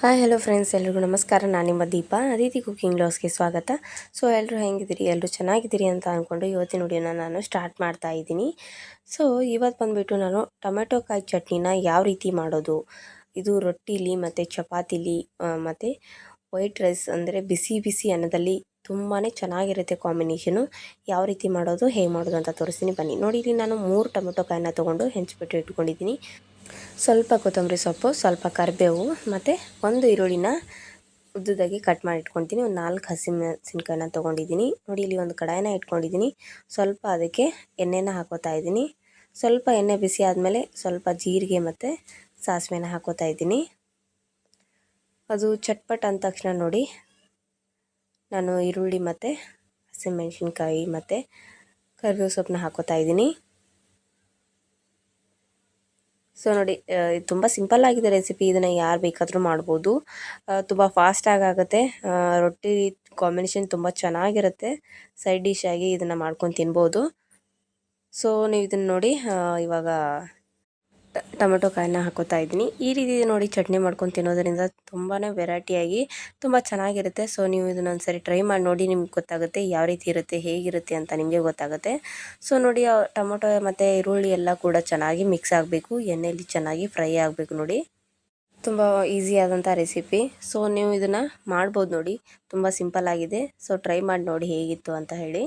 Hi hello friends ಎಲ್ರಿಗೂ ನಮಸ್ಕಾರ. ನಾನು ನಿಮ್ಮ ದೀಪ. ಅದಿತಿ ಕುಕ್ಕಿಂಗ್ ಲಾಸ್ಗೆ ಸ್ವಾಗತ. ಸೊ ಎಲ್ಲರೂ ಹೆಂಗಿದ್ದೀರಿ? ಎಲ್ಲರೂ ಚೆನ್ನಾಗಿದ್ದೀರಿ ಅಂತ ಅಂದ್ಕೊಂಡು ಇವತ್ತಿನ ವಿಡಿಯೋನ ನಾನು ಸ್ಟಾರ್ಟ್ ಮಾಡ್ತಾ ಇದ್ದೀನಿ. ಸೊ ಇವತ್ತು ಬಂದುಬಿಟ್ಟು ನಾನು ಟೊಮೆಟೊ ಕಾಯಿ ಚಟ್ನಿನ ಯಾವ ರೀತಿ ಮಾಡೋದು? ಇದು ರೊಟ್ಟಿಲಿ ಮತ್ತು ಚಪಾತಿಲಿ ಮತ್ತು ವೈಟ್ ರೈಸ್ ಅಂದರೆ ಬಿಸಿ ಬಿಸಿ ಅನ್ನದಲ್ಲಿ ತುಂಬಾ ಚೆನ್ನಾಗಿರುತ್ತೆ ಕಾಂಬಿನೇಷನು. ಯಾವ ರೀತಿ ಮಾಡೋದು, ಹೇಗೆ ಮಾಡೋದು ಅಂತ ತೋರಿಸ್ತೀನಿ. ಬನ್ನಿ. ನೋಡಿ ಇಲ್ಲಿ ನಾನು ಮೂರು ಟೊಮೆಟೊ ಕಾಯಿನ ತೊಗೊಂಡು ಹೆಂಚ್ಬಿಟ್ಟು ಇಟ್ಕೊಂಡಿದ್ದೀನಿ. ಸ್ವಲ್ಪ ಕೊತ್ತಂಬರಿ ಸೊಪ್ಪು, ಸ್ವಲ್ಪ ಕರಿಬೇವು ಮತ್ತು ಒಂದು ಈರುಳ್ಳಿನ ಉದ್ದುದಾಗಿ ಕಟ್ ಮಾಡಿ ಇಟ್ಕೊತೀನಿ. ಒಂದು ನಾಲ್ಕು ಹಸಿ ಮೆಣಸಿನ್ಕಾಯಿನ ತೊಗೊಂಡಿದ್ದೀನಿ. ನೋಡಿ, ಇಲ್ಲಿ ಒಂದು ಕಡಾಯಿನ ಇಟ್ಕೊಂಡಿದ್ದೀನಿ. ಸ್ವಲ್ಪ ಅದಕ್ಕೆ ಎಣ್ಣೆನ ಹಾಕೋತಾ ಇದ್ದೀನಿ. ಸ್ವಲ್ಪ ಎಣ್ಣೆ ಬಿಸಿ ಆದಮೇಲೆ ಸ್ವಲ್ಪ ಜೀರಿಗೆ ಮತ್ತು ಸಾಸಿವೆನ ಹಾಕೋತಾ ಇದ್ದೀನಿ. ಅದು ಚಟ್ಪಟ್ ಅಂದ ತಕ್ಷಣ ನೋಡಿ. ನಾನು ಈರುಳ್ಳಿ ಮತ್ತು ಹಸಿಮೆಣಸಿನ್ಕಾಯಿ ಮತ್ತು ಕರಿಬೇವು ಸೊಪ್ಪನ್ನ ಹಾಕೋತಾ ಇದ್ದೀನಿ. ಸೊ ನೋಡಿ ತುಂಬ ಸಿಂಪಲ್ ಆಗಿದೆ ರೆಸಿಪಿ ಇದನ್ನು ಯಾರು ಬೇಕಾದರೂ ಮಾಡ್ಬೋದು. ತುಂಬ ಫಾಸ್ಟಾಗಿ ಆಗುತ್ತೆ. ರೊಟ್ಟಿ ಕಾಂಬಿನೇಷನ್ ತುಂಬ ಚೆನ್ನಾಗಿರುತ್ತೆ. ಸೈಡ್ ಡಿಶ್ ಆಗಿ ಇದನ್ನು ಮಾಡ್ಕೊಂಡು ತಿನ್ಬೋದು. ಸೊ ನೀವು ಇದನ್ನು ನೋಡಿ ಇವಾಗ ಟೊಮೆಟೊ ಕಾಯನ್ನ ಹಾಕೋತಾ ಇದ್ದೀನಿ. ಈ ರೀತಿ ನೋಡಿ ಚಟ್ನಿ ಮಾಡ್ಕೊಂಡು ತಿನ್ನೋದರಿಂದ ತುಂಬಾ ವೆರೈಟಿಯಾಗಿ ತುಂಬ ಚೆನ್ನಾಗಿರುತ್ತೆ. ಸೊ, ನೀವು ಇದನ್ನ ಒಂದ್ಸರಿ ಟ್ರೈ ಮಾಡಿ ನೋಡಿ ನಿಮ್ಗೆ ಗೊತ್ತಾಗುತ್ತೆ ಯಾವ ರೀತಿ ಇರುತ್ತೆ, ಹೇಗಿರುತ್ತೆ ಅಂತ ನಿಮಗೆ ಗೊತ್ತಾಗುತ್ತೆ. ಸೊ, ನೋಡಿ ಟೊಮೊಟೊ ಮತ್ತು ಈರುಳ್ಳಿ ಎಲ್ಲ ಕೂಡ ಚೆನ್ನಾಗಿ ಮಿಕ್ಸ್ ಆಗಬೇಕು. ಎಣ್ಣೆಯಲ್ಲಿ ಚೆನ್ನಾಗಿ ಫ್ರೈ ಆಗಬೇಕು ನೋಡಿ. ತುಂಬ ಈಸಿ ಆದಂಥ ರೆಸಿಪಿ. ಸೊ, ನೀವು ಇದನ್ನು ಮಾಡ್ಬೋದು ನೋಡಿ. ತುಂಬ ಸಿಂಪಲ್ ಆಗಿದೆ. ಸೊ, ಟ್ರೈ ಮಾಡಿ ನೋಡಿ ಹೇಗಿತ್ತು ಅಂತ ಹೇಳಿ.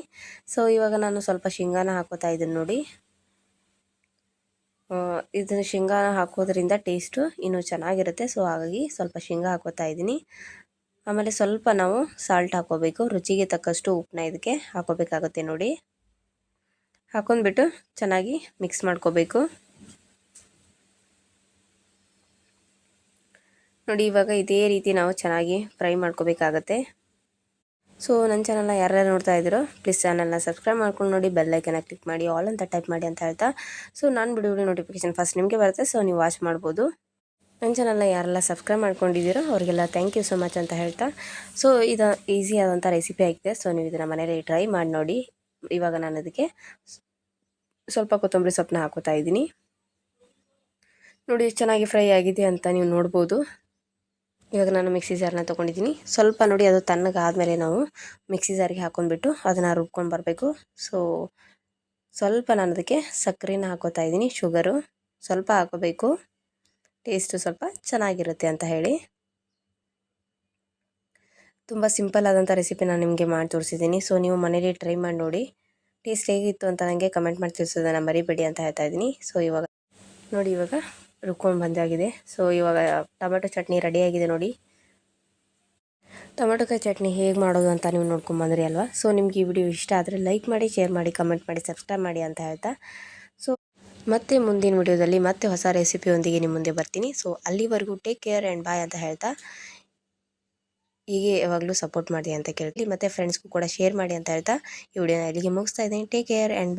ಸೊ, ಇವಾಗ ನಾನು ಸ್ವಲ್ಪ ಶೇಂಗಾನ ಹಾಕೋತಾ ಇದ್ದೀನಿ ನೋಡಿ. ಇದನ್ನು ಶೇಂಗಾನ ಹಾಕೋದ್ರಿಂದ ಟೇಸ್ಟು ಇನ್ನೂ ಚೆನ್ನಾಗಿರುತ್ತೆ. ಸೊ ಹಾಗಾಗಿ ಸ್ವಲ್ಪ ಶೇಂಗಾ ಹಾಕೋತಾ ಇದ್ದೀನಿ. ಆಮೇಲೆ ಸ್ವಲ್ಪ ನಾವು ಸಾಲ್ಟ್ ಹಾಕೋಬೇಕು. ರುಚಿಗೆ ತಕ್ಕಷ್ಟು ಉಪ್ಪನ್ನ ಇದಕ್ಕೆ ಹಾಕೋಬೇಕಾಗುತ್ತೆ ನೋಡಿ. ಹಾಕೊಂಡ್ಬಿಟ್ಟು ಚೆನ್ನಾಗಿ ಮಿಕ್ಸ್ ಮಾಡ್ಕೋಬೇಕು. ನೋಡಿ, ಇವಾಗ ಇದೇ ರೀತಿ ನಾವು ಚೆನ್ನಾಗಿ ಫ್ರೈ ಮಾಡ್ಕೋಬೇಕಾಗತ್ತೆ. ಸೊ ನನ್ನ ಚಾನಲ್ನ ಯಾರ್ಯಾರು ನೋಡ್ತಾ ಇದ್ದೀರೋ ಪ್ಲೀಸ್ ಚಾನಲ್ನ ಸಬ್ಸ್ಕ್ರೈಬ್ ಮಾಡ್ಕೊಂಡು ನೋಡಿ ಬೆಲ್ಲೈಕನ್ನ ಕ್ಲಿಕ್ ಮಾಡಿ ಆಲ್ ಅಂತ ಟೈಪ್ ಮಾಡಿ ಅಂತ ಹೇಳ್ತಾ. ಸೊ ನಾನು ಬಿಡೋ ನೋಟಿಫಿಕೇಶನ್ ಫಸ್ಟ್ ನಿಮಗೆ ಬರುತ್ತೆ ಸೊ ನೀವು ವಾಚ್ ಮಾಡ್ಬೋದು. ನನ್ನ ಚಾನಲ್ನ ಯಾರೆಲ್ಲ ಸಬ್ಸ್ಕ್ರೈಬ್ ಮಾಡ್ಕೊಂಡಿದ್ದೀರೋ, ಅವರಿಗೆಲ್ಲ ಥ್ಯಾಂಕ್ ಯು ಸೊ ಮಚ್ ಅಂತ ಹೇಳ್ತಾ. ಸೊ ಇದು ಈಸಿ ಆದಂಥ ರೆಸಿಪಿ ಆಗಿದೆ ಸೊ ನೀವು ಇದನ್ನು ಮನೇಲಿ ಟ್ರೈ ಮಾಡಿ ನೋಡಿ. ಇವಾಗ ನಾನು ಅದಕ್ಕೆ ಸ್ವಲ್ಪ ಕೊತ್ತಂಬರಿ ಸೊಪ್ಪನ್ನ ಹಾಕೋತಾ ಇದ್ದೀನಿ. ನೋಡಿ, ಚೆನ್ನಾಗಿ ಫ್ರೈ ಆಗಿದೆ ಅಂತ ನೀವು ನೋಡ್ಬೋದು. ಇವಾಗ ನಾನು ಮಿಕ್ಸಿ ಜಾರನ್ನ ತೊಗೊಂಡಿದ್ದೀನಿ. ಸ್ವಲ್ಪ ನೋಡಿ ಅದು ತಣ್ಣಗಾದಮೇಲೆ ನಾವು ಮಿಕ್ಸಿ ಜಾರಿಗೆ ಹಾಕೊಂಡ್ಬಿಟ್ಟು ಅದನ್ನು ರುಬ್ಕೊಂಡು ಬರಬೇಕು. ಸೊ ಸ್ವಲ್ಪ ನಾನು ಅದಕ್ಕೆ ಸಕ್ಕರೆನ ಹಾಕೋತಾ ಇದ್ದೀನಿ, ಶುಗರು. ಸ್ವಲ್ಪ ಹಾಕೋಬೇಕು. ಟೇಸ್ಟು ಸ್ವಲ್ಪ ಚೆನ್ನಾಗಿರುತ್ತೆ ಅಂತ ಹೇಳಿ. ತುಂಬ ಸಿಂಪಲ್ ಆದಂಥ ರೆಸಿಪಿ ನಾನು ನಿಮಗೆ ಮಾಡಿ ತೋರಿಸಿದ್ದೀನಿ. ಸೊ ನೀವು ಮನೇಲಿ ಟ್ರೈ ಮಾಡಿ ನೋಡಿ. ಟೇಸ್ಟ್ ಹೇಗಿತ್ತು ಅಂತ ನನಗೆ ಕಮೆಂಟ್ ಮಾಡಿ ತಿಳಿಸೋದನ್ನು ಮರಿಬೇಡಿ ಅಂತ ಹೇಳ್ತಾ ಇದ್ದೀನಿ. ಸೊ ಇವಾಗ ನೋಡಿ ಇವಾಗ ರುಬ್ಕೊಂಡು ಬಂದಾಗಿದೆ ಸೊ ಇವಾಗ ಟೊಮೆಟೊ ಚಟ್ನಿ ರೆಡಿಯಾಗಿದೆ ನೋಡಿ. ಟೊಮೆಟೊಕಾಯಿ ಚಟ್ನಿ ಹೇಗೆ ಮಾಡೋದು ಅಂತ ನೀವು ನೋಡ್ಕೊಂಬಂದ್ರಿ ಅಲ್ವಾ? ಸೊ ನಿಮ್ಗೆ ಈ ವಿಡಿಯೋ ಇಷ್ಟ ಆದರೆ ಲೈಕ್ ಮಾಡಿ, ಶೇರ್ ಮಾಡಿ, ಕಮೆಂಟ್ ಮಾಡಿ, ಸಬ್ಸ್ಕ್ರೈಬ್ ಮಾಡಿ ಅಂತ ಹೇಳ್ತಾ. ಸೊ ಮತ್ತೆ ಮುಂದಿನ ವಿಡಿಯೋದಲ್ಲಿ ಮತ್ತೆ ಹೊಸ ರೆಸಿಪಿಯೊಂದಿಗೆ ನಿಮ್ಮ ಮುಂದೆ ಬರ್ತೀನಿ. ಸೊ ಅಲ್ಲಿವರೆಗೂ ಟೇಕ್ ಕೇರ್ ಆ್ಯಂಡ್ ಬಾಯ್ ಅಂತ ಹೇಳ್ತಾ. ಹೀಗೆ ಯಾವಾಗಲೂ ಸಪೋರ್ಟ್ ಮಾಡಿ ಅಂತ ಕೇಳಿ ಮತ್ತು ಫ್ರೆಂಡ್ಸ್ಗೂ ಕೂಡ ಶೇರ್ ಮಾಡಿ ಅಂತ ಹೇಳ್ತಾ. ಈ ವಿಡಿಯೋನ ಇಲ್ಲಿಗೆ ಮುಗಿಸ್ತಾ ಇದ್ದೀನಿ. Take care and bye